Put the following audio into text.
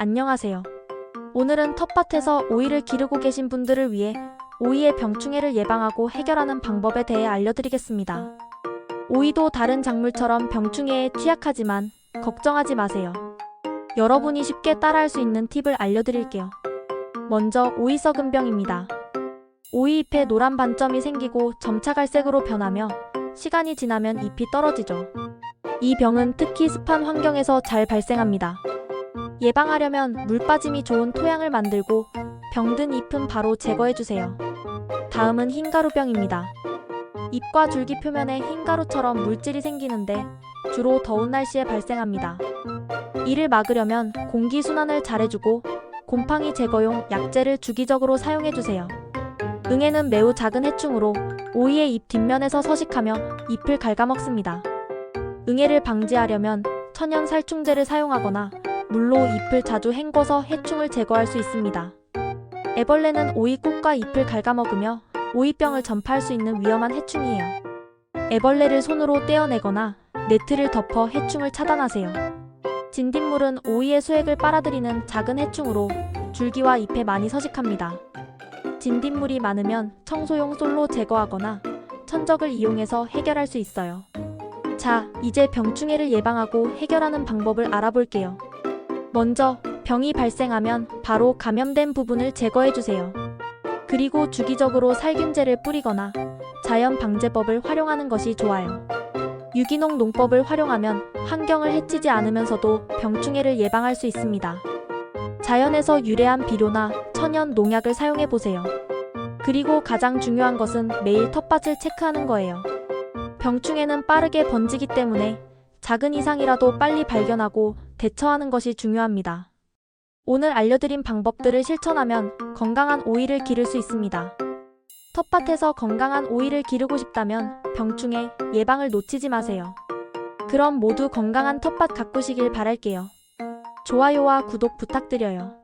안녕하세요. 오늘은 텃밭에서 오이를 기르고 계신 분들을 위해 오이의 병충해를 예방하고 해결하는 방법에 대해 알려드리겠습니다. 오이도 다른 작물처럼 병충해에 취약하지만 걱정하지 마세요. 여러분이 쉽게 따라할 수 있는 팁을 알려드릴게요. 먼저 오이 썩은 병입니다. 오이 잎에 노란 반점이 생기고 점차 갈색으로 변하며 시간이 지나면 잎이 떨어지죠. 이 병은 특히 습한 환경에서 잘 발생합니다. 예방하려면 물 빠짐이 좋은 토양을 만들고 병든 잎은 바로 제거해주세요. 다음은 흰가루병입니다. 잎과 줄기 표면에 흰가루처럼 물질이 생기는데 주로 더운 날씨에 발생합니다. 이를 막으려면 공기 순환을 잘해주고 곰팡이 제거용 약재를 주기적으로 사용해주세요. 응애는 매우 작은 해충으로 오이의 잎 뒷면에서 서식하며 잎을 갉아먹습니다. 응애를 방지하려면 천연 살충제를 사용하거나 물로 잎을 자주 헹궈서 해충을 제거할 수 있습니다. 애벌레는 오이 꽃과 잎을 갉아먹으며 오이병을 전파할 수 있는 위험한 해충이에요. 애벌레를 손으로 떼어내거나 네트를 덮어 해충을 차단하세요. 진딧물은 오이의 수액을 빨아들이는 작은 해충으로 줄기와 잎에 많이 서식합니다. 진딧물이 많으면 청소용 솔로 제거하거나 천적을 이용해서 해결할 수 있어요. 자, 이제 병충해를 예방하고 해결하는 방법을 알아볼게요. 먼저 병이 발생하면 바로 감염된 부분을 제거해 주세요. 그리고 주기적으로 살균제를 뿌리거나 자연 방제법을 활용하는 것이 좋아요. 유기농 농법을 활용하면 환경을 해치지 않으면서도 병충해를 예방할 수 있습니다. 자연에서 유래한 비료나 천연 농약을 사용해 보세요. 그리고 가장 중요한 것은 매일 텃밭을 체크하는 거예요. 병충해는 빠르게 번지기 때문에 작은 이상이라도 빨리 발견하고 대처하는 것이 중요합니다. 오늘 알려드린 방법들을 실천하면 건강한 오이를 기를 수 있습니다. 텃밭에서 건강한 오이를 기르고 싶다면 병충해 예방을 놓치지 마세요. 그럼 모두 건강한 텃밭 가꾸시길 바랄게요. 좋아요와 구독 부탁드려요.